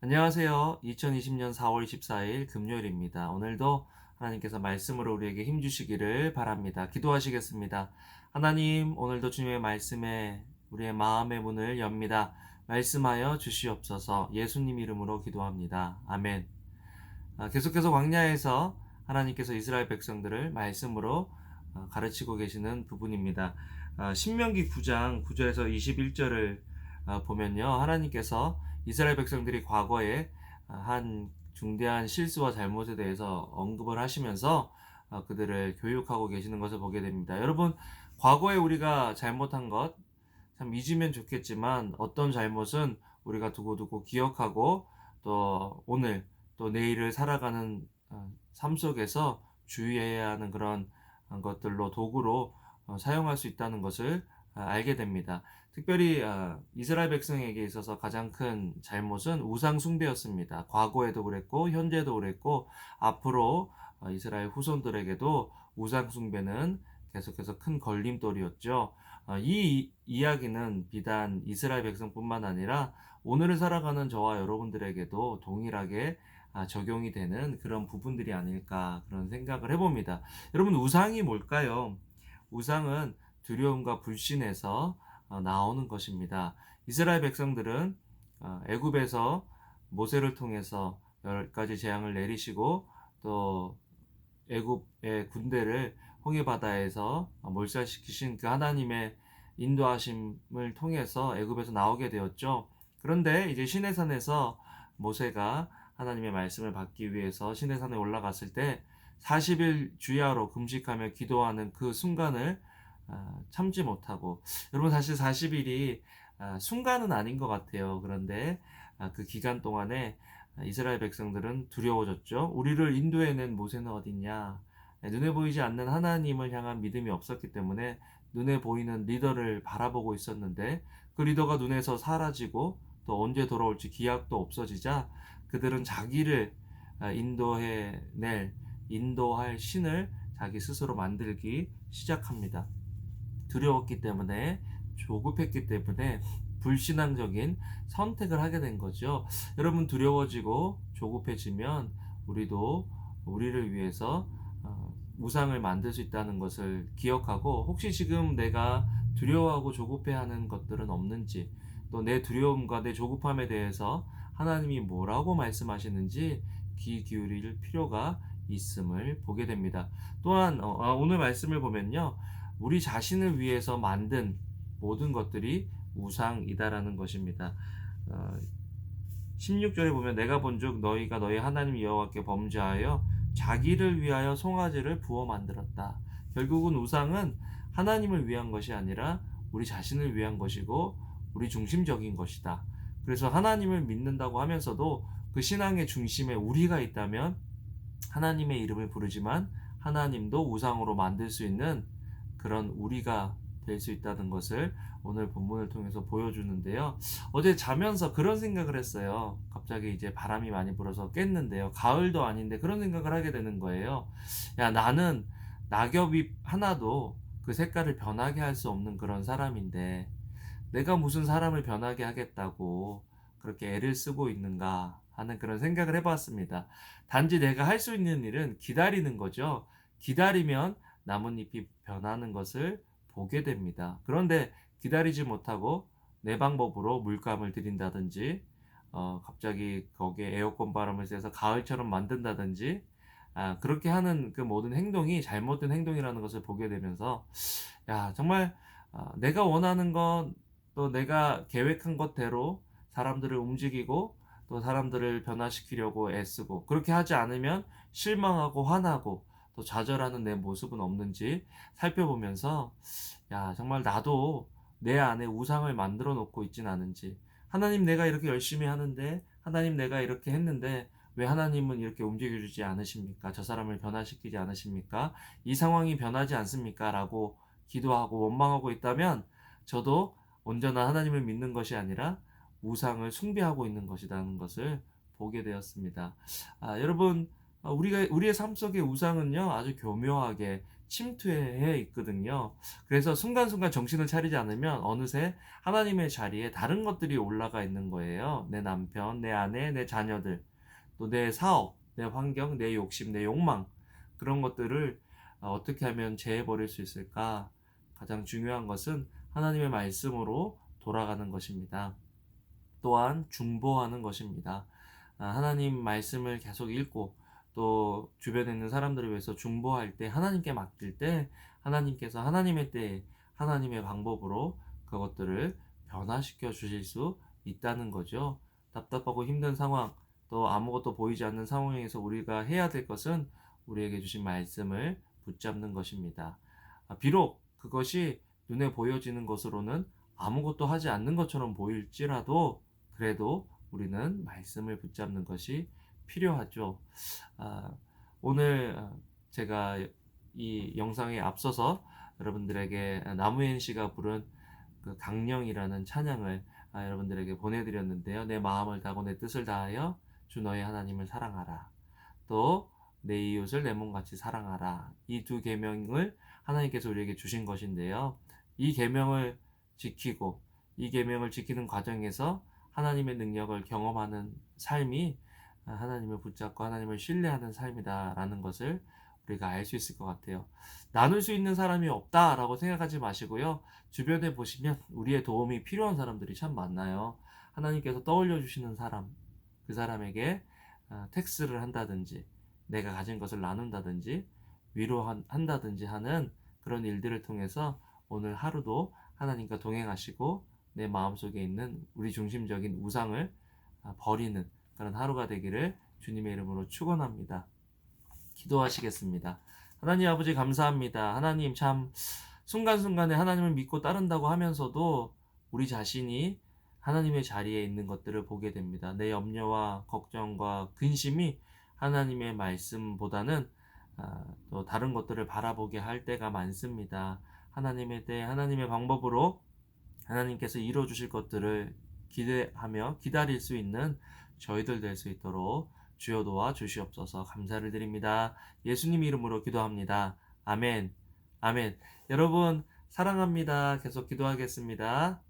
안녕하세요. 2020년 4월 24일 금요일입니다. 오늘도 하나님께서 말씀으로 우리에게 힘 주시기를 바랍니다. 기도하시겠습니다. 하나님, 오늘도 주님의 말씀에 우리의 마음의 문을 엽니다. 말씀하여 주시옵소서 예수님 이름으로 기도합니다. 아멘. 아, 계속해서 광야에서 하나님께서 이스라엘 백성들을 말씀으로 어, 가르치고 계시는 부분입니다. 아, 신명기 9장 9절에서 21절을 어, 보면요. 하나님께서 이스라엘 백성들이 과거에 아, 한 중대한 실수와 잘못에 대해서 언급을 하시면서 어, 그들을 교육하고 계시는 것을 보게 됩니다. 여러분, 과거에 우리가 잘못한 것 참 잊으면 좋겠지만 어떤 잘못은 우리가 두고두고 기억하고 또 오늘 또 내일을 살아가는 어, 삶 속에서 주의해야 하는 그런 것들로 도구로 어, 사용할 수 있다는 것을 아, 알게 됩니다. 특별히 아, 이스라엘 백성에게 있어서 가장 큰 잘못은 우상 숭배였습니다. 과거에도 그랬고 현재도 그랬고 앞으로 어, 이스라엘 후손들에게도 우상 숭배는 계속해서 큰 걸림돌이었죠. 어, 이 이야기는 비단 이스라엘 백성뿐만 아니라 오늘을 살아가는 저와 여러분들에게도 동일하게 아, 적용이 되는 그런 부분들이 아닐까 그런 생각을 해봅니다. 여러분 우상이 뭘까요? 우상은 두려움과 불신에서 어, 나오는 것입니다. 이스라엘 백성들은 어, 애굽에서 모세를 통해서 열 가지 재앙을 내리시고 또 애굽의 군대를 홍해 바다에서 몰살시키신 그 하나님의 인도하심을 통해서 애굽에서 나오게 되었죠. 그런데 이제 시내산에서 모세가 하나님의 말씀을 받기 위해서 시내산에 올라갔을 때 40일 주야로 금식하며 기도하는 그 순간을 아, 참지 못하고 여러분 사실 40일이 아, 순간은 아닌 것 같아요. 그런데 아, 그 기간 동안에 이스라엘 백성들은 두려워졌죠. 우리를 인도해낸 모세는 어딨냐? 네, 눈에 보이지 않는 하나님을 향한 믿음이 없었기 때문에 눈에 보이는 리더를 바라보고 있었는데 그 리더가 눈에서 사라지고 또 언제 돌아올지 기약도 없어지자 그들은 자기를 인도해낼 인도할 신을 자기 스스로 만들기 시작합니다. 두려웠기 때문에 조급했기 때문에 불신앙적인 선택을 하게 된 거죠. 여러분 두려워지고 조급해지면 우리도 우리를 위해서 어, 우상을 만들 수 있다는 것을 기억하고 혹시 지금 내가 두려워하고 조급해하는 것들은 없는지 또 내 두려움과 내 조급함에 대해서 하나님이 뭐라고 말씀하시는지 귀 기울일 필요가 있음을 보게 됩니다. 또한 어, 아, 오늘 말씀을 보면요. 우리 자신을 위해서 만든 모든 것들이 우상이다라는 것입니다. 16절에 어, 보면 내가 본즉 너희가 너희 하나님 여호와께 범죄하여 자기를 위하여 송아지를 부어 만들었다. 결국은 우상은 하나님을 위한 것이 아니라 우리 자신을 위한 것이고 우리 중심적인 것이다. 그래서 하나님을 믿는다고 하면서도 그 신앙의 중심에 우리가 있다면 하나님의 이름을 부르지만 하나님도 우상으로 만들 수 있는 그런 우리가 될 수 있다는 것을 오늘 본문을 통해서 보여주는데요. 어제 자면서 그런 생각을 했어요. 갑자기 이제 바람이 많이 불어서 깼는데요. 가을도 아닌데 그런 생각을 하게 되는 거예요. 야, 나는 낙엽이 하나도 그 색깔을 변하게 할 수 없는 그런 사람인데 내가 무슨 사람을 변하게 하겠다고 그렇게 애를 쓰고 있는가 하는 그런 생각을 해봤습니다. 단지 내가 할 수 있는 일은 기다리는 거죠. 기다리면 나뭇잎이 변하는 것을 보게 됩니다. 그런데 기다리지 못하고 내 방법으로 물감을 들인다든지, 어, 갑자기 거기에 에어컨 바람을 쐬서 가을처럼 만든다든지, 아, 그렇게 하는 그 모든 행동이 잘못된 행동이라는 것을 보게 되면서, 야, 정말, 어, 내가 원하는 건 또 내가 계획한 것대로 사람들을 움직이고 또 사람들을 변화시키려고 애쓰고 그렇게 하지 않으면 실망하고 화나고 또 좌절하는 내 모습은 없는지 살펴보면서 야 정말 나도 내 안에 우상을 만들어 놓고 있진 않은지 하나님 내가 이렇게 열심히 하는데 하나님 내가 이렇게 했는데 왜 하나님은 이렇게 움직여주지 않으십니까? 저 사람을 변화시키지 않으십니까? 이 상황이 변하지 않습니까? 라고 기도하고 원망하고 있다면 저도 온전한 하나님을 믿는 것이 아니라 우상을 숭배하고 있는 것이라는 것을 보게 되었습니다. 아, 여러분, 아, 우리가 우리의 삶 속의 우상은요 아주 교묘하게 침투해 있거든요. 그래서 순간순간 정신을 차리지 않으면 어느새 하나님의 자리에 다른 것들이 올라가 있는 거예요. 내 남편, 내 아내, 내 자녀들, 또 내 사업, 내 환경, 내 욕심, 내 욕망 그런 것들을 어, 어떻게 하면 제해 버릴 수 있을까? 가장 중요한 것은 하나님의 말씀으로 돌아가는 것입니다. 또한 중보하는 것입니다. 아, 하나님 말씀을 계속 읽고 또 주변에 있는 사람들을 위해서 중보할 때 하나님께 맡길 때 하나님께서 하나님의 때에 하나님의 방법으로 그것들을 변화시켜 주실 수 있다는 거죠. 답답하고 힘든 상황 또 아무것도 보이지 않는 상황에서 우리가 해야 될 것은 우리에게 주신 말씀을 붙잡는 것입니다. 아, 비록 그것이 눈에 보여지는 것으로는 아무것도 하지 않는 것처럼 보일지라도 그래도 우리는 말씀을 붙잡는 것이 필요하죠. 아, 오늘 제가 이 영상에 앞서서 여러분들에게 나무현 씨가 부른 그 강령이라는 찬양을 아, 여러분들에게 보내드렸는데요. 내 마음을 다하고 내 뜻을 다하여 주 너의 하나님을 사랑하라. 또 내 이웃을 내 몸같이 사랑하라. 이 두 계명을 하나님께서 우리에게 주신 것인데요. 이 계명을 지키고 이 계명을 지키는 과정에서 하나님의 능력을 경험하는 삶이 하나님을 붙잡고 하나님을 신뢰하는 삶이다라는 것을 우리가 알 수 있을 것 같아요. 나눌 수 있는 사람이 없다라고 생각하지 마시고요. 주변에 보시면 우리의 도움이 필요한 사람들이 참 많나요. 하나님께서 떠올려 주시는 사람, 그 사람에게 텍스를 한다든지, 내가 가진 것을 나눈다든지, 위로한다든지 하는 그런 일들을 통해서 오늘 하루도 하나님과 동행하시고 내 마음속에 있는 우리 중심적인 우상을 버리는 그런 하루가 되기를 주님의 이름으로 축원합니다. 기도하시겠습니다. 하나님 아버지 감사합니다. 하나님 참 순간순간에 하나님을 믿고 따른다고 하면서도 우리 자신이 하나님의 자리에 있는 것들을 보게 됩니다. 내 염려와 걱정과 근심이 하나님의 말씀보다는 아, 또 다른 것들을 바라보게 할 때가 많습니다. 하나님의 때, 하나님의 방법으로 하나님께서 이루어 주실 것들을 기대하며 기다릴 수 있는 저희들 될 수 있도록 주여 도와 주시옵소서 감사를 드립니다. 예수님 이름으로 기도합니다. 아멘. 아멘. 여러분, 사랑합니다. 계속 기도하겠습니다.